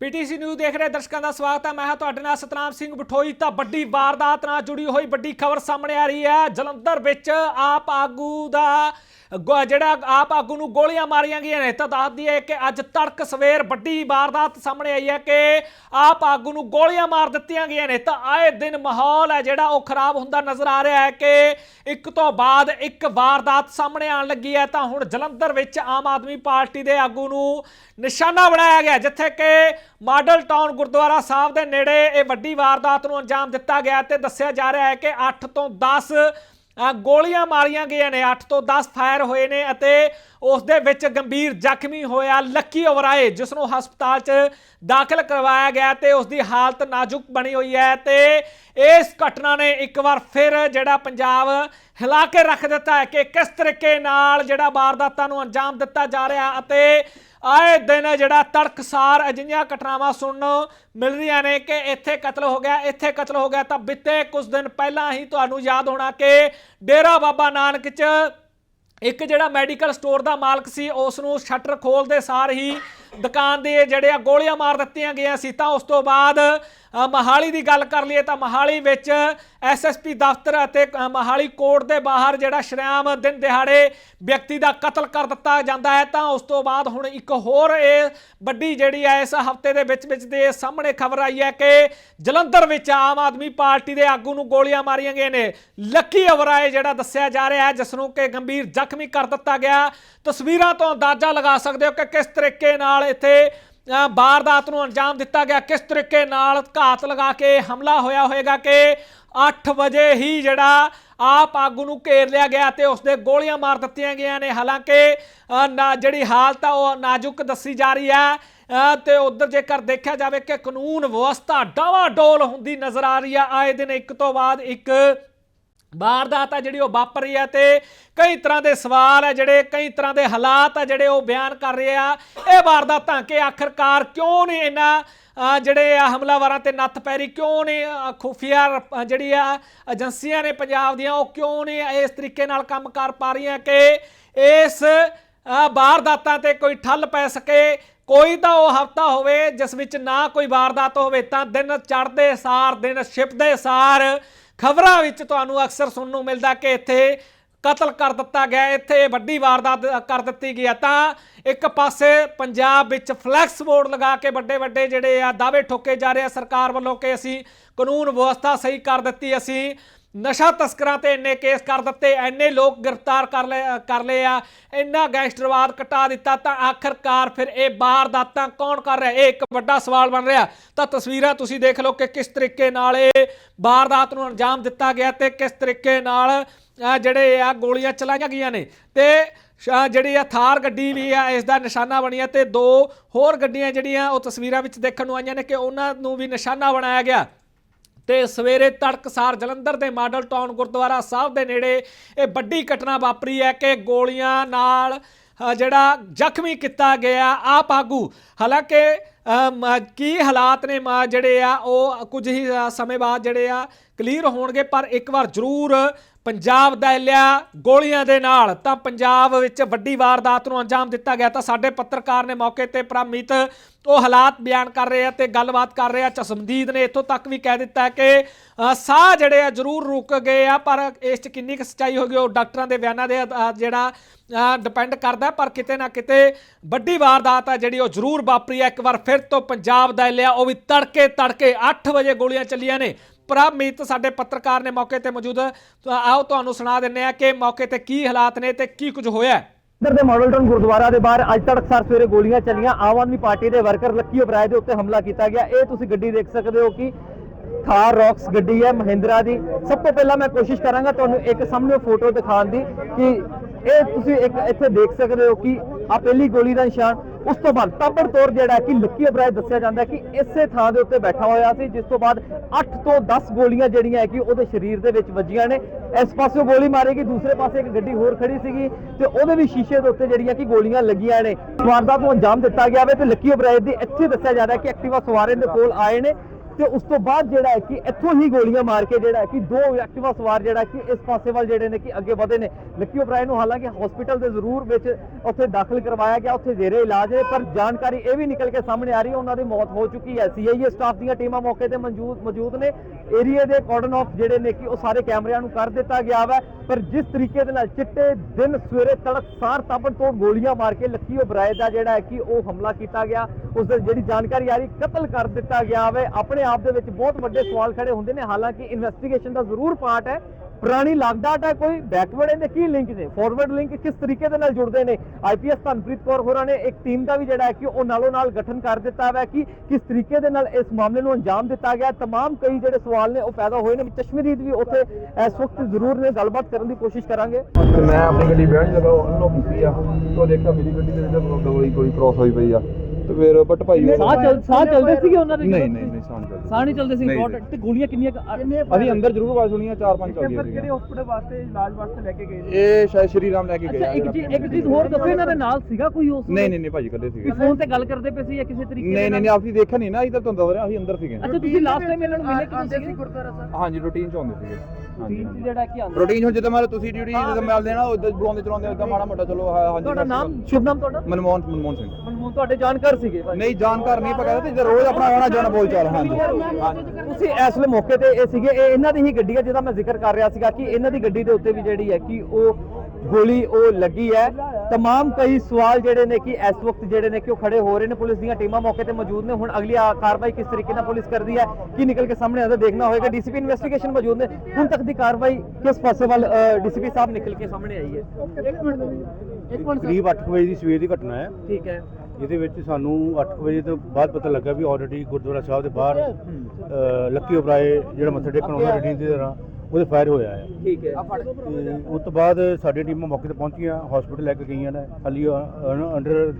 PTC news ਦੇਖ ਰਹੇ ਦਰਸ਼ਕਾਂ ਦਾ ਸਵਾਗਤ ਹੈ। ਮੈਂ ਹਾਂ ਤੁਹਾਡੇ ਨਾਲ ਸਤਨਾਮ ਸਿੰਘ ਬਠੋਈ। ਤਾਂ ਵੱਡੀ ਵਾਰਦਾਤ ਨਾਲ ਜੁੜੀ ਹੋਈ ਵੱਡੀ ਖਬਰ ਸਾਹਮਣੇ ਆ ਰਹੀ ਹੈ। ਜਲੰਧਰ ਵਿੱਚ ਆਪ ਆਗੂ ਦਾ ਗੋ- ਜਿਹੜਾ ਆਪ ਆਗੂ ਨੂੰ ਗੋਲੀਆਂ ਮਾਰੀਆਂ ਗਈਆਂ ਨੇ। ਤਾਂ ਦੱਸਦੀ ਹੈ ਕਿ ਅੱਜ ਤੜਕ ਸਵੇਰ ਵੱਡੀ ਵਾਰਦਾਤ ਸਾਹਮਣੇ ਆਈ ਹੈ ਕਿ ਆਪ ਆਗੂ ਨੂੰ ਗੋਲੀਆਂ ਮਾਰ ਦਿੱਤੀਆਂ ਗਈਆਂ ਨੇ। ਤਾਂ ਆਏ ਦਿਨ ਮਾਹੌਲ ਹੈ ਜਿਹੜਾ ਉਹ ਖਰਾਬ ਹੁੰਦਾ ਨਜ਼ਰ ਆ ਰਿਹਾ ਹੈ ਕਿ ਇੱਕ ਤੋਂ ਬਾਅਦ ਇੱਕ ਵਾਰਦਾਤ ਸਾਹਮਣੇ ਆਉਣ ਲੱਗੀ ਹੈ। ਤਾਂ ਹੁਣ ਜਲੰਧਰ ਵਿੱਚ ਆਮ ਆਦਮੀ ਪਾਰਟੀ ਦੇ ਆਗੂ ਨੂੰ ਨਿਸ਼ਾਨਾ ਬਣਾਇਆ ਗਿਆ, ਜਿੱਥੇ ਕਿ ਮਾਡਲ ਟਾਊਨ ਗੁਰਦੁਆਰਾ ਸਾਹਿਬ ਦੇ ਨੇੜੇ ਇਹ ਵੱਡੀ ਵਾਰਦਾਤ ਨੂੰ ਅੰਜਾਮ ਦਿੱਤਾ ਗਿਆ ਤੇ ਦੱਸਿਆ ਜਾ ਰਿਹਾ ਹੈ ਕਿ 8 ਤੋਂ 10 ਗੋਲੀਆਂ ਮਾਰੀਆਂ ਗਈਆਂ ਨੇ। 8 ਤੋਂ 10 ਫਾਇਰ ਹੋਏ ਨੇ ਅਤੇ ਉਸ ਦੇ ਵਿੱਚ ਗੰਭੀਰ ਜ਼ਖਮੀ ਹੋਇਆ ਲੱਕੀ ਓਵਰਾਏ, ਜਿਸ ਨੂੰ ਹਸਪਤਾਲ 'ਚ ਦਾਖਲ ਕਰਵਾਇਆ ਗਿਆ ਤੇ ਉਸ ਦੀ ਹਾਲਤ ਨਾਜ਼ੁਕ ਬਣੀ ਹੋਈ ਹੈ ਤੇ ਇਸ ਘਟਨਾ ਨੇ ਇੱਕ ਵਾਰ ਫਿਰ ਜਿਹੜਾ ਪੰਜਾਬ ਹਿਲਾ ਕੇ ਰੱਖ ਦਿੱਤਾ ਹੈ ਕਿ ਕਿਸ ਤਰੀਕੇ ਨਾਲ ਜਿਹੜਾ ਵਾਰਦਾਤਾਂ ਨੂੰ ਅੰਜਾਮ ਦਿੱਤਾ ਜਾ ਰਿਹਾ ਅਤੇ ਆਏ ਦਿਨ ਜਿਹੜਾ ਤੜਕਸਾਰ ਅਜਿਹੀਆਂ ਘਟਨਾਵਾਂ ਸੁਣਨ ਮਿਲ ਰਹੀਆਂ ਨੇ ਕਿ ਇੱਥੇ ਕਤਲ ਹੋ ਗਿਆ, ਇੱਥੇ ਕਤਲ ਹੋ ਗਿਆ, ਤਾਂ ਬਿੱਤੇ ਕੁਝ ਦਿਨ ਪਹਿਲਾਂ ਹੀ ਤੁਹਾਨੂੰ ਯਾਦ ਹੋਣਾ ਕਿ ਡੇਰਾ ਬਾਬਾ ਨਾਨਕ 'ਚ ਇੱਕ ਜਿਹੜਾ ਮੈਡੀਕਲ ਸਟੋਰ ਦਾ ਮਾਲਕ ਸੀ, ਉਸ ਨੂੰ ਸ਼ਟਰ ਖੋਲਦੇ ਸਾਰ ਹੀ ਦੁਕਾਨ ਦੇ ਜਿਹੜੇ ਆ ਗੋਲੀਆਂ ਮਾਰ ਦਿੱਤੀਆਂ ਗਈਆਂ ਸੀ ਤਾਂ ਉਸ ਤੋਂ ਬਾਅਦ ਅ, ਮਹਾਲੀ ਦੀ ਗੱਲ ਕਰ ਲਈਏ ਤਾਂ ਮਹਾਲੀ ਵਿੱਚ ਐਸਐਸਪੀ ਦਫ਼ਤਰ ਅਤੇ ਅ, ਮਹਾਲੀ ਕੋਰਟ ਦੇ ਬਾਹਰ ਜਿਹੜਾ ਸ਼ਰਿਆਮ ਦਿਨ ਦਿਹਾੜੇ ਵਿਅਕਤੀ ਦਾ ਕਤਲ ਕਰ ਦਿੱਤਾ ਜਾਂਦਾ ਹੈ ਤਾਂ ਉਸ ਤੋਂ ਬਾਅਦ ਹੁਣ ਇੱਕ ਹੋਰ ਇਹ ਵੱਡੀ ਜਿਹੜੀ ਹੈ ਇਸ ਹਫ਼ਤੇ ਦੇ ਵਿੱਚ ਵਿੱਚ ਦੇ ਸਾਹਮਣੇ ਖਬਰ ਆਈ ਹੈ ਕਿ ਜਲੰਧਰ ਵਿੱਚ ਆਮ ਆਦਮੀ ਪਾਰਟੀ ਦੇ ਆਗੂ ਨੂੰ ਗੋਲੀਆਂ ਮਾਰੀਆਂ ਗਈਆਂ ਨੇ। ਲੱਕੀ ਅਵਰਾਏ ਜਿਹੜਾ ਦੱਸਿਆ ਜਾ ਰਿਹਾ ਹੈ ਜਿਸ ਨੂੰ ਕਿ ਗੰਭੀਰ ਜ਼ਖਮੀ ਕਰ ਦਿੱਤਾ ਗਿਆ। ਤਸਵੀਰਾਂ ਤੋਂ ਅੰਦਾਜ਼ਾ ਲਗਾ ਸਕਦੇ ਹੋ ਕਿ ਕਿਸ ਤਰੀਕੇ ਨਾਲ ਇੱਥੇ ਅ, ਵਾਰਦਾਤ ਨੂੰ ਅੰਜਾਮ ਦਿੱਤਾ ਗਿਆ। ਕਿਸ ਤਰੀਕੇ ਨਾਲ ਘਾਤ ਲਗਾ ਕੇ ਹਮਲਾ ਹੋਇਆ ਹੋਵੇਗਾ ਕਿ 8 ਵਜੇ ਹੀ ਜਿਹੜਾ ਆਪ ਆਗੂ ਨੂੰ ਘੇਰ ਲਿਆ ਗਿਆ ਤੇ ਉਸਦੇ ਗੋਲੀਆਂ ਮਾਰ ਦਿੱਤੀਆਂ ਗਈਆਂ ਨੇ। ਹਾਲਾਂਕਿ ਅ, ਨਾ ਜਿਹੜੀ ਹਾਲਤ ਆ ਉਹ ਨਾਜ਼ੁਕ ਦੱਸੀ ਜਾ ਰਹੀ ਹੈ। ਅ, ਤੇ ਉਧਰ ਜੇਕਰ ਦੇਖਿਆ ਜਾਵੇ ਕਿ ਕਾਨੂੰਨ ਵਿਵਸਥਾ ਡਾਵਾਡੋਲ ਹੁੰਦੀ ਨਜ਼ਰ ਆ ਰਹੀ ਆ। ਆਏ ਦਿਨ ਇੱਕ ਤੋਂ ਬਾਅਦ ਇੱਕ ਵਾਰਦਾਤ ਆ ਜਿਹੜੀ ਉਹ ਵਾਪਰ ਰਹੀ ਹੈ ਤੇ ਕਈ ਤਰ੍ਹਾਂ ਦੇ ਸਵਾਲ ਆ ਜਿਹੜੇ ਕਈ ਤਰ੍ਹਾਂ ਦੇ ਹਾਲਾਤ ਆ ਜਿਹੜੇ ਉਹ ਬਿਆਨ ਕਰ ਰਹੇ ਆ। ਇਹ ਵਾਰਦਾਤਾਂ ਕਿ ਆਖਰਕਾਰ ਕਿਉਂ ਨੇ ਇਹਨਾਂ ਜਿਹੜੇ ਆ ਹਮਲਾਵਰਾਂ ਤੇ ਨੱਥ ਪੈਰੀ ਕਿਉਂ ਨੇ ਖੁਫੀਆ ਅ, ਜਿਹੜੀ ਆ ਏਜੰਸੀਆਂ ਨੇ ਪੰਜਾਬ ਦੀਆਂ ਉਹ ਕਿਉਂ ਨੇ ਇਸ ਤਰੀਕੇ ਨਾਲ ਕੰਮ ਕਰ ਪਾ ਰਹੀਆਂ ਕਿ ਇਸ ਵਾਰਦਾਤਾਂ ਤੇ ਕੋਈ ਠੱਲ ਪੈ ਸਕੇ ਕੋਈ ਤਾਂ ਉਹ ਹਫਤਾ ਹੋਵੇ ਜਿਸ ਵਿੱਚ ਨਾ ਕੋਈ ਵਾਰਦਾਤ ਹੋਵੇ ਤਾਂ ਦਿਨ ਚੜ੍ਹਦੇ ਸਾਰ ਦਿਨ ਛਿਪਦੇ ਸਾਰ ਖਬਰਾਂ ਵਿੱਚ ਤੁਹਾਨੂੰ ਅਕਸਰ ਸੁਣਨ ਨੂੰ ਮਿਲਦਾ ਕਿ ਇੱਥੇ ਕਤਲ ਕਰ ਦਿੱਤਾ ਗਿਆ, ਇੱਥੇ ਵੱਡੀ ਵਾਰਦਾਤ ਕਰ ਦਿੱਤੀ ਗਈ ਆ ਤਾਂ ਇੱਕ ਪਾਸੇ ਪੰਜਾਬ ਵਿੱਚ ਫਲੈਕਸ ਬੋਰਡ ਲਗਾ ਕੇ ਵੱਡੇ ਵੱਡੇ ਜਿਹੜੇ ਆ ਦਾਅਵੇ ਠੋਕੇ ਜਾ ਰਹੇ ਆ ਸਰਕਾਰ ਵੱਲੋਂ ਕਿ ਅਸੀਂ ਕਾਨੂੰਨ ਵਿਵਸਥਾ ਸਹੀ ਕਰ ਦਿੱਤੀ, ਅਸੀਂ ਨਸ਼ਾ ਤਸਕਰਾਂ ਤੇ ਇੰਨੇ ਕੇਸ ਕਰ ਦਿੱਤੇ, ਇੰਨੇ ਲੋਕ ਗ੍ਰਿਫਤਾਰ ਕਰ ਲਏ ਕਰ ਲਏ ਆ, ਇੰਨਾ ਗੈਂਗਸਟਰਵਾਦ ਘਟਾ ਦਿੱਤਾ ਤਾਂ ਆਖਰਕਾਰ ਫਿਰ ਇਹ ਵਾਰਦਾਤਾਂ ਕੌਣ ਕਰ ਰਿਹਾ? ਇਹ ਇੱਕ ਵੱਡਾ ਸਵਾਲ ਬਣ ਰਿਹਾ। ਤਾਂ ਤਸਵੀਰਾਂ ਤੁਸੀਂ ਦੇਖ ਲਓ ਕਿ ਕਿਸ ਤਰੀਕੇ ਨਾਲ ਇਹ ਵਾਰਦਾਤ ਨੂੰ ਅੰਜਾਮ ਦਿੱਤਾ ਗਿਆ ਤੇ ਕਿਸ ਤਰੀਕੇ ਨਾਲ ਜਿਹੜੇ ਆ ਗੋਲੀਆਂ ਚਲਾਈਆਂ ਗਈਆਂ ਨੇ। ਤੇ ਸ਼- ਜਿਹੜੀ ਆ ਥਾਰ ਗੱਡੀ ਵੀ ਆ, ਇਸ ਦਾ ਨਿਸ਼ਾਨਾ ਬਣੀ ਆ ਤੇ ਦੋ ਹੋਰ ਗੱਡੀਆਂ ਜਿਹੜੀਆਂ ਉਹ ਤਸਵੀਰਾਂ ਵਿੱਚ ਦੇਖਣ ਨੂੰ ਆਈਆਂ ਨੇ ਕਿ ਉਹਨਾਂ ਨੂੰ ਵੀ ਨਿਸ਼ਾਨਾ ਬਣਾਇਆ ਗਿਆ। ਤੇ ਸਵੇਰੇ ਤੜਕਸਾਰ ਜਲੰਧਰ ਦੇ ਮਾਡਲ ਟਾਊਨ ਗੁਰਦੁਆਰਾ ਸਾਹਿਬ ਦੇ ਨੇੜੇ ਇਹ ਵੱਡੀ ਘਟਨਾ ਵਾਪਰੀ ਹੈ ਕਿ ਗੋਲੀਆਂ ਨਾਲ ਜਿਹੜਾ ਜ਼ਖਮੀ ਕੀਤਾ ਗਿਆ, ਆਪ ਆਗੂ। ਹਾਲਾਂਕਿ ਕੀ ਹਾਲਾਤ ਨੇ ਮ- ਜਿਹੜੇ ਆ, ਉਹ ਕੁਝ ਹੀ ਸਮੇਂ ਬਾਅਦ ਜਿਹੜੇ ਆ, ਕਲੀਅਰ ਹੋਣਗੇ, ਪਰ ਇੱਕ ਵਾਰ ਜ਼ਰੂਰ ਪੰਜਾਬ ਦਾ ਲਿਆ ਗੋਲੀਆਂ ਦੇ ਨਾਲ, ਤਾਂ ਪੰਜਾਬ ਵਿੱਚ ਵੱਡੀ ਵਾਰਦਾਤ ਨੂੰ ਅੰਜਾਮ ਦਿੱਤਾ ਗਿਆ। ਤਾਂ ਸਾਡੇ ਪੱਤਰਕਾਰ ਨੇ ਮੌਕੇ ਤੇ ਪ੍ਰਮਿਤ ਉਹ ਹਾਲਾਤ ਬਿਆਨ ਕਰ ਰਹੇ ਆ ਤੇ ਗੱਲਬਾਤ ਕਰ ਰਹੇ ਆ। ਚਸ਼ਮਦੀਦ ਨੇ ਇੱਥੋਂ ਤੱਕ ਵੀ ਕਹਿ ਦਿੱਤਾ ਕਿ ਸਾਹ ਜਿਹੜੇ ਆ ਜ਼ਰੂਰ ਰੁਕ ਗਏ ਆ, ਪਰ ਇਸ 'ਚ ਕਿੰਨੀ ਕੁ ਸੱਚਾਈ ਗਈ, ਉਹ ਡਾਕਟਰਾਂ ਦੇ ਬਿਆਨਾਂ ਦੇ ਜਿਹੜਾ ਡਿਪੈਂਡ ਕਰਦਾ। ਪਰ ਕਿਤੇ ਨਾ ਕਿਤੇ ਵੱਡੀ ਵਾਰਦਾਤ ਆ ਜਿਹੜੀ ਉਹ ਜ਼ਰੂਰ ਵਾਪਰੀ ਆ। ਇੱਕ ਵਾਰ ਫਿਰ ਤੋਂ ਪੰਜਾਬ ਦਾ ਲਿਆ, ਉਹ ਵੀ ਤੜਕੇ ਤੜਕੇ 8 ਵਜੇ ਗੋਲੀਆਂ ਚੱਲੀਆਂ ਨੇ। ਪ੍ਰਮੀਤ ਸਾਡੇ ਪੱਤਰਕਾਰ ਨੇ ਮੌਕੇ ਤੇ ਮੌਜੂਦ। ਆਓ ਤੁਹਾਨੂੰ ਸੁਣਾ ਦਿੰਨੇ ਆ ਕਿ ਮੌਕੇ ਤੇ ਕੀ ਹਾਲਾਤ ਨੇ ਤੇ ਕੀ ਕੁਝ ਹੋਇਆ ਹੈ। ਦੇ ਮਾਡਲ ਟਾਊਨ ਗੁਰਦੁਆਰਾ ਦੇ ਬਾਹਰ ਅੱਜ ਤੜਕਸਾਰ ਸਵੇਰੇ ਗੋਲੀਆਂ ਚੱਲੀਆਂ। ਆਮ ਆਦਮੀ ਪਾਰਟੀ ਦੇ ਵਰਕਰ ਲੱਕੀ ਉਬਰਾਏ ਦੇ ਉੱਤੇ ਹਮਲਾ ਕੀਤਾ ਗਿਆ। ਇਹ ਤੁਸੀਂ ਗੱਡੀ ਦੇਖ ਸਕਦੇ ਹੋ ਕਿ ਥਾਰ ਰੌਕਸ ਗੱਡੀ ਹੈ ਮਹਿੰਦਰਾ ਦੀ। ਸਭ ਤੋਂ ਪਹਿਲਾਂ ਮੈਂ ਕੋਸ਼ਿਸ਼ ਕਰਾਂਗਾ ਤੁਹਾਨੂੰ ਇੱਕ ਸਾਹਮਣੇ ਫੋਟੋ ਦਿਖਾਉਣ ਦੀ ਕਿ ਇਹ ਤੁਸੀਂ ਇੱਕ ਇੱਥੇ ਦੇਖ ਸਕਦੇ ਹੋ ਕਿ ਆ ਪਹਿਲੀ ਗੋਲੀ ਦਾ ਨਿਸ਼ਾਨ ਉਸ ਤੋਂ ਬਾਅਦ ਤਾਬੜ ਤੌਰ ਜਿਹੜਾ ਕਿ ਲੱਕੀ ਉਬਰਾਏ ਦੱਸਿਆ ਜਾਂਦਾ ਕਿ ਇਸੇ ਥਾਂ ਦੇ ਉੱਤੇ ਬੈਠਾ ਹੋਇਆ ਸੀ, ਜਿਸ ਤੋਂ ਬਾਅਦ 8 ਤੋਂ 10 ਗੋਲੀਆਂ ਜਿਹੜੀਆਂ ਹੈ ਕਿ ਉਹਦੇ ਸਰੀਰ ਦੇ ਵਿੱਚ ਵੱਜੀਆਂ ਨੇ। ਇਸ ਪਾਸੇ ਗੋਲੀ ਮਾਰੇਗੀ, ਦੂਸਰੇ ਪਾਸੇ ਇੱਕ ਗੱਡੀ ਹੋਰ ਖੜੀ ਸੀਗੀ ਤੇ ਉਹਦੇ ਵੀ ਸ਼ੀਸ਼ੇ ਦੇ ਉੱਤੇ ਜਿਹੜੀਆਂ ਕਿ ਗੋਲੀਆਂ ਲੱਗੀਆਂ ਨੇ। ਵਾਰਦਾਤ ਨੂੰ ਅੰਜਾਮ ਦਿੱਤਾ ਗਿਆ ਵੇ ਤੇ ਲੱਕੀ ਉਬਰਾਏ ਦੀ ਇੱਥੇ ਦੱਸਿਆ ਜਾ ਰਿਹਾ ਕਿ ਐਕਟਿਵਾ ਸਵਾਰੇ ਦੇ ਕੋਲ ਆਏ ਨੇ। ਤੇ ਉਸ ਤੋਂ ਬਾਅਦ ਜਿਹੜਾ ਹੈ ਕਿ ਇੱਥੋਂ ਹੀ ਗੋਲੀਆਂ ਮਾਰ ਕੇ ਜਿਹੜਾ ਹੈ ਕਿ ਦੋ ਐਕਟਿਵਾ ਸਵਾਰ ਜਿਹੜਾ ਕਿ ਇਸ ਪਾਸੇ ਵੱਲ ਜਿਹੜੇ ਨੇ ਕਿ ਅੱਗੇ ਵਧੇ ਨੇ। ਲੱਕੀ ਓਬਰਾਏ ਨੂੰ ਹਾਲਾਂਕਿ ਹਸਪੀਟਲ ਦੇ ਜ਼ਰੂਰ ਵਿੱਚ ਉੱਥੇ ਦਾਖਲ ਕਰਵਾਇਆ ਗਿਆ, ਉੱਥੇ ਜ਼ੇਰੇ ਇਲਾਜ ਹੈ ਪਰ ਜਾਣਕਾਰੀ ਇਹ ਵੀ ਨਿਕਲ ਕੇ ਸਾਹਮਣੇ ਆ ਰਹੀ ਹੈ, ਉਹਨਾਂ ਦੀ ਮੌਤ ਹੋ ਚੁੱਕੀ ਹੈ। ਸੀਆਈਏ ਸਟਾਫ ਦੀਆਂ ਟੀਮਾਂ ਮੌਕੇ ਤੇ ਮੌਜੂਦ ਮੌਜੂਦ ਨੇ। ਏਰੀਆ ਦੇ ਕਾਰਡਨ ਆਫ ਜਿਹੜੇ ਨੇ ਕਿ ਉਹ ਸਾਰੇ ਕੈਮਰਿਆਂ ਨੂੰ ਕਰ ਦਿੱਤਾ ਗਿਆ ਵਾ। ਪਰ ਜਿਸ ਤਰੀਕੇ ਦੇ ਨਾਲ ਚਿੱਟੇ ਦਿਨ ਸਵੇਰੇ ਤੜਕਸਾਰ ਤਾਬੜਤੋੜ ਗੋਲੀਆਂ ਮਾਰ ਕੇ ਲੱਕੀ ਓਬਰਾਏ ਦਾ ਜਿਹੜਾ ਹੈ ਕਿ ਉਹ ਹਮਲਾ ਕੀਤਾ ਗਿਆ, ਉਸ ਦੀ ਜਿਹੜੀ ਜਾਣਕਾਰੀ ਆ ਰਹੀ, ਕਤਲ ਕਰ ਦਿੱਤਾ ਗਿਆ ਵਾ। ਆਪਣੇ ਆਪ ਦੇ ਵਿੱਚ ਬਹੁਤ ਵੱਡੇ ਸਵਾਲ ਖੜੇ ਹੁੰਦੇ ਨੇ। ਹਾਲਾਂਕਿ ਇਨਵੈਸਟੀਗੇਸ਼ਨ ਦਾ ਜ਼ਰੂਰ ਪਾਰਟ ਹੈ। ਪੁਰਾਣੀ ਲਾਗਡਾਟ ਹੈ ਕੋਈ ਬੈਕਵਰਡ ਇਹਦੇ ਕੀ ਲਿੰਕ ਨੇ ਫਾਰਵਰਡ ਲਿੰਕ ਕਿਸ ਤਰੀਕੇ ਦੇ ਨਾਲ ਜੁੜਦੇ ਨੇ ਆਈਪੀਐਸ ਧਨਪ੍ਰੀਤ ਕੌਰ ਹੋਰਾਂ ਨੇ ਇੱਕ ਟੀਮ ਦਾ ਵੀ ਜਿਹੜਾ ਹੈ ਕਿ ਉਹ ਨਾਲੋਂ ਨਾਲ ਗਠਨ ਕਰ ਦਿੱਤਾ ਹੈ ਕਿ ਕਿਸ ਤਰੀਕੇ ਦੇ ਨਾਲ ਇਸ ਮਾਮਲੇ ਨੂੰ ਅੰਜਾਮ ਦਿੱਤਾ ਗਿਆ तमाम ਕਈ ਜਿਹੜੇ ਸਵਾਲ ਨੇ ਉਹ ਪੈਦਾ ਹੋਏ ਨੇ ਚਸ਼ਮਦੀਦ ਵੀ ਉੱਥੇ ਇਸ ਵਕਤ ਜ਼ਰੂਰ ਨੇ ਗੱਲਬਾਤ ਕਰਨ ਦੀ ਕੋਸ਼ਿਸ਼ ਕਰਾਂਗੇ ਤੇ ਮੈਂ ਆਪਣੀ ਗੱਡੀ ਬਹਿਣ ਜਗ੍ਹਾ ਅਨਲੌਕ ਕੀਤੀ ਆ ਤੋ ਦੇਖਿਆ ਮੇਰੀ ਗੱਡੀ ਦੇ ਵਿੱਚ ਗੋਲੀ ਕੋਈ ਕ੍ਰੋਸ ਹੋਈ ਪਈ ਆ ਤੇ ਫਿਰ ਬਟ ਭਾਈ ਸਾਹ ਚੱਲ ਸਾਹ ਚੱਲਦੇ ਸੀਗੇ ਉਹਨਾਂ ਦੇ ਨਹੀਂ ਨਹੀਂ ਨਹੀਂ ਸਾਨ ਚੱਲਦੀ ਸਾਹ ਨਹੀਂ ਚੱਲਦੇ ਸੀ ਬਹੁਤ- ਤੇ ਗੋਲੀਆਂ ਕਿੰਨੀਆਂ ਅਸੀਂ ਅੰਦਰ ਜ਼ਰੂਰ ਆਵਾਜ਼ ਸੁਣੀ ਆ ਚਾਰ ਪੰਜ ਚੱਲਦੀਆਂ ਕਿਹੜੇ ਸੀਗੀਆਂ। ਹਸਪੀਟਲ ਵਾਸਤੇ ਇਲਾਜ ਵਾਸਤੇ ਲੈ ਕੇ ਗਏ ਇਹ ਸ਼ਾਇਦ ਸ਼੍ਰੀ ਰਾਮ ਲੈ ਕੇ ਗਏ ਇੱਕ ਚੀਜ਼ ਇੱਕ ਚੀਜ਼ ਹੋਰ ਦੱਸੋ ਇਹਨਾਂ ਦੇ ਨਾਲ ਸੀਗਾ ਕੋਈ ਉਸ ਨਹੀਂ ਨਹੀਂ ਨਹੀਂ ਭਾਜੀ ਕੱਲੇ ਸੀਗੇ। ਫੋਨ ਤੇ ਗੱਲ ਕਰਦੇ ਪਏ ਸੀ ਜਾਂ ਕਿਸੇ ਤਰੀਕੇ ਨਹੀਂ ਨਹੀਂ ਨਹੀਂ ਆਪਸੀ ਦੇਖਿਆ ਨਹੀਂ ਨਾ ਅਸੀਂ ਤਾਂ ਤੁਹਾਨੂੰ ਦੱਸ ਰਿਹਾ ਅਸੀਂ ਅੰਦਰ ਸੀਗੇ। ਅੱਛਾ ਤੁਸੀਂ ਲਾਸਟ ਟਾਈਮ ਇਹਨਾਂ ਨੂੰ ਮਿਲੇ ਕਿਉਂ ਸੀਗੇ? ਹਾਂਜੀ ਰੂਟੀਨ ਚ ਆਉਂਦੇ ਸੀਗੇ। ਹਾਂਜੀ ਜਿਹੜਾ ਕਿ ਆਂਦਾ ਰੂਟੀਨ ਹੁਣ ਜਦੋਂ ਮਾਰੇ ਤੁਸੀਂ ਡਿਊਟੀ ਜਦੋਂ ਮਿਲਦੇ ਨਾ ਉਦੋਂ ਬੁਲਾਉਂਦੇ ਚਲਾਉਂਦੇ ਉਦੋਂ ਮਾੜਾ ਮੋਟਾ ਚਲੋ ਹਾਂ, ਹਾਂਜੀ ਤੁਹਾਡਾ ਨਾਮ ਸ਼ੁਭ ਨਾਮ ਤੁਹਾਡਾ? ਮਨਮੋਹਨ ਮਨਮੋਹਨ ਸਿੰਘ। ਮਨਮੋਹਨ ਤੁਹਾਡੇ ਜਾਣਕਾਰ ਸੀਗੇ ਭਾਈ। ਨਹੀਂ ਜਾਣਕਾਰ ਨਹੀਂ ਪਕੜਦਾ ਤੇ ਰੋਜ਼ ਆਪਣਾ ਆਉਣਾ ਜਾਣਾ ਬੋਲ ਚਾਲ ਹਾਂਜੀ। ਤੁਸੀਂ ਇਸ ਮੌਕੇ ਤੇ ਇਹ ਸੀਗੇ ਇਹ ਇਹਨਾਂ ਦੀ ਹੀ ਗੱਡੀ ਹੈ ਜਿਹਦਾ ਮੈਂ ਜ਼ਿਕਰ ਕਰ ਰਿਹਾ ਸੀਗਾ ਕਿ ਇਹਨਾਂ ਦੀ ਗੱਡੀ ਦੇ ਉੱਤੇ ਵੀ ਜਿਹੜੀ ਹੈ ਕਿ ਉਹ ਗੋਲੀ ਉਹ ਲੱਗੀ ਹੈ तमाम ਕਈ ਸਵਾਲ ਜਿਹੜੇ ਨੇ ਕਿ ਇਸ ਵਕਤ ਜਿਹੜੇ ਨੇ ਕਿ ਉਹ ਖੜੇ ਹੋ ਰਹੇ ਨੇ ਪੁਲਿਸ ਦੀਆਂ ਟੀਮਾਂ ਮੌਕੇ ਤੇ ਮੌਜੂਦ ਨੇ ਹੁਣ ਅਗਲੀ ਆ- ਕਾਰਵਾਈ ਕਿਸ ਤਰੀਕੇ ਨਾਲ ਪੁਲਿਸ ਕਰਦੀ ਹੈ ਕੀ ਨਿਕਲ ਕੇ ਸਾਹਮਣੇ ਆਉਂਦਾ ਦੇਖਣਾ ਹੋਏਗਾ ਡੀਸੀਪੀ ਇਨਵੈਸਟੀਗੇਸ਼ਨ ਮੌਜੂਦ ਨੇ ਹੁਣ ਤੱਕ ਦੀ ਕਾਰਵਾਈ ਕਿਸ ਪਾਸੇ ਵੱਲ ਡੀਸੀਪੀ ਸਾਹਿਬ ਨਿਕਲ ਕੇ ਸਾਹਮਣੇ ਆਈ ਹੈ ਇੱਕ ਮਿੰਟ ਇੱਕ ਮਿੰਟ ਕਰੀਬ 8 ਵਜੇ ਦੀ ਸਵੇਰ ਦੀ ਘਟਨਾ ਹੈ ਠੀਕ ਹੈ ਜਿਹਦੇ ਵਿੱਚ ਸਾਨੂੰ 8 ਵਜੇ ਤੋਂ ਬਾਅਦ ਪਤਾ ਲੱਗਾ ਵੀ ਆਲਰੇਡੀ ਗੁਰਦੁਆਰਾ ਸਾਹਿਬ ਦੇ ਬਾਹਰ ਅ, ਲੱਕੀ ਉਪਰਾਏ ਜਿਹੜਾ ਮੱਥਾ ਟੇਕਣ ਆਉਂਦਾ ਰੂਟੀਨ ਦੀ ਤਰ੍ਹਾਂ ਉਹਦੇ ਫਾਇਰ ਹੋਇਆ ਹੈ। ਠੀਕ ਹੈ। ਤੇ ਉਸ ਤੋਂ ਬਾਅਦ ਸਾਡੀ ਟੀਮਾਂ ਮੌਕੇ ਤੇ ਪਹੁੰਚੀਆਂ ਹਸਪੀਟਲ ਲੈ ਕੇ ਗਈਆਂ ਨੇ। ਹਾਲੀ ਅੰਡਰ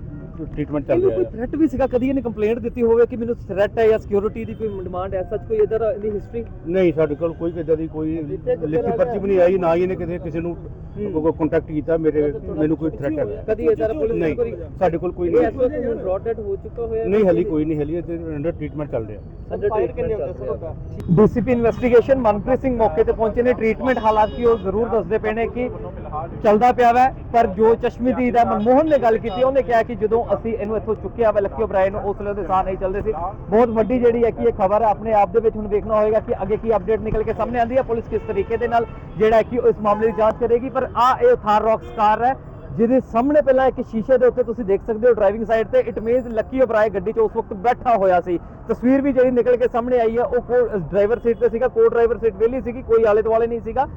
ਟ੍ਰੀਟਮੈਂਟ ਚੱਲ ਇਹਨੂੰ ਰਿਹਾ ਕੋਈ ਹੈ। ਥ੍ਰੈਟ ਵੀ ਸੀਗਾ? ਕਦੀ ਇਹਨੇ ਕੰਪਲੇਂਟ ਦਿੱਤੀ ਹੋਵੇ ਕਿ ਮੈਨੂੰ ਥ੍ਰੈਟ ਹੈ ਜਾਂ ਸਿਕਿਉਰਿਟੀ ਦੀ ਕੋਈ ਡਿਮਾਂਡ ਹੈ? ਸੱਚ ਕੋਈ ਇਧਰ ਇਹਦੀ ਹਿਸਟਰੀ ਨਹੀਂ ਸਾਡੇ ਕੋਲ ਕੋਈ ਕਿੱਦਾਂ ਦੀ ਕੋਈ ਲਿਖਤੀ ਪਰਚੀ ਵੀ ਨਹੀਂ ਆਈ ਨਾ ਹੀ ਇਹਨੇ ਕਿਸੇ ਕਿਸੇ ਨੂੰ ਕੰਟੈਕਟ ਕੀਤਾ ਮੇਰੇ ਮੈਨੂੰ ਕੋਈ ਥ੍ਰੈਟ ਹੈ। ਕਦੀ ਇਧਰ ਪੁਲਿਸ ਨੇ ਕੋਈ ਨਹੀਂ ਸਾਡੇ ਕੋਲ ਕੋਈ ਇਹ ਨਹੀਂ ਹੁਣ ਬ੍ਰੌਡਡ ਹੋ ਚੁੱਕਾ ਹੋਇਆ। ਨਹੀਂ ਹਾਲੀ ਕੋਈ ਨਹੀਂ ਹਾਲੀ ਤੇ ਅੰਡਰ ਟ੍ਰੀਟਮੈਂਟ ਚੱਲ ਰਿਹਾ। Under treatment DCP investigation Manpreet Singh ਮੌਕੇ ਤੇ ਪਹੁੰਚੇ ਨੇ। ਟ੍ਰੀਟਮੈਂਟ ਹਾਲਾਂਕਿ ਉਹ ਜ਼ਰੂਰ ਦੱਸਦੇ ਪਏ ਨੇ ਕਿ ਚੱਲਦਾ ਪਿਆ ਵੈ, ਪਰ ਜੋ ਚਸ਼ਮਦੀਦ ਹੈ ਮਨਮੋਹਨ ਨੇ ਗੱਲ ਕੀਤੀ, ਉਹਨੇ ਕਿਹਾ ਕਿ ਜਦੋਂ ਅਸੀਂ ਇਹਨੂੰ ਇੱਥੋਂ ਚੁੱਕਿਆ ਵਾ, ਲੱਕੀ ਓਬਰਾਏ ਨੂੰ, ਉਸ ਵੇਲੇ ਉਹਦੇ ਸਾਹ ਨਹੀਂ ਚੱਲਦੇ ਸੀ। ਬਹੁਤ ਵੱਡੀ ਜਿਹੜੀ ਹੈ ਕਿ ਇਹ ਖਬਰ ਹੈ ਆਪਣੇ ਆਪ ਦੇ ਵਿੱਚ ਹੁਣ ਵੇਖਣਾ ਹੋਏਗਾ ਕਿ ਅੱਗੇ ਕੀ ਅਪਡੇਟ ਨਿਕਲ ਕੇ ਸਾਹਮਣੇ ਆਉਂਦੀ ਹੈ ਪੁਲਿਸ ਕਿਸ ਤਰੀਕੇ ਦੇ ਨਾਲ ਜਿਹੜਾ ਹੈ ਕਿ ਉਹ ਇਸ ਮਾਮਲੇ ਦੀ ਜਾਂਚ ਕਰੇਗੀ, ਪਰ ਆ ਇਹ ਥਾਰ ਰੌਕਸ ਕਾਰ ਹੈ, ਜਿਹਦੇ ਸਾਹਮਣੇ ਪਹਿਲਾਂ ਇੱਕ ਸ਼ੀਸ਼ੇ ਦੇ ਉੱਤੇ ਤੁਸੀਂ ਦੇਖ ਸਕਦੇ ਹੋ ਡਰਾਈਵਿੰਗ ਸਾਈਡ ਤੇ ਇਟ ਮੀਨਸ ਲੱਕੀ ਓਬਰਾਏ ਗੱਡੀ 'ਚ ਉਸ ਵਕਤ ਬੈਠਾ ਹੋਇਆ ਸੀ। ਤਸਵੀਰ ਵੀ ਜਿਹੜੀ ਨਿਕਲ ਕੇ ਸਾਹਮਣੇ ਆਈ ਹੈ ਉਹ ਕੋ ਡਰਾਈਵਰ ਸੀਟ ਤੇ ਸੀਗਾ ਕੋ ਡਰਾਈਵਰ ਸੀਟ ਵਿਹਲੀ ਸੀਗੀ, ਕੋਈ ਆਲੇ ਦੁਆਲੇ ਨਹੀਂ ਸੀਗਾ।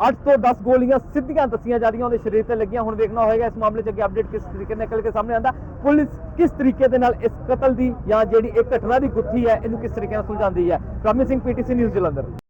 8 ਤੋਂ 10 ਗੋਲੀਆਂ ਸਿੱਧੀਆਂ ਦੱਸੀਆਂ ਜਾ ਰਹੀਆਂ, ਉਹਦੇ ਸਰੀਰ ਤੇ ਲੱਗੀਆਂ। ਹੁਣ ਦੇਖਣਾ ਹੋਏਗਾ ਇਸ ਮਾਮਲੇ 'ਚ ਅੱਗੇ ਅਪਡੇਟ ਕਿਸ ਤਰੀਕੇ ਨਾਲ ਨਿਕਲ ਕੇ ਸਾਹਮਣੇ ਆਂਦਾ ਪੁਲਿਸ ਕਿਸ ਤਰੀਕੇ ਦੇ ਨਾਲ ਇਸ ਕਤਲ ਦੀ ਜਾਂ ਜਿਹੜੀ ਇਹ ਘਟਨਾ ਦੀ ਗੁੱਥੀ ਹੈ, ਇਹਨੂੰ ਕਿਸ ਤਰੀਕੇ ਨਾਲ ਸੁਲਝਾਉਂਦੀ ਹੈ? Promising PTC news Jalandhar.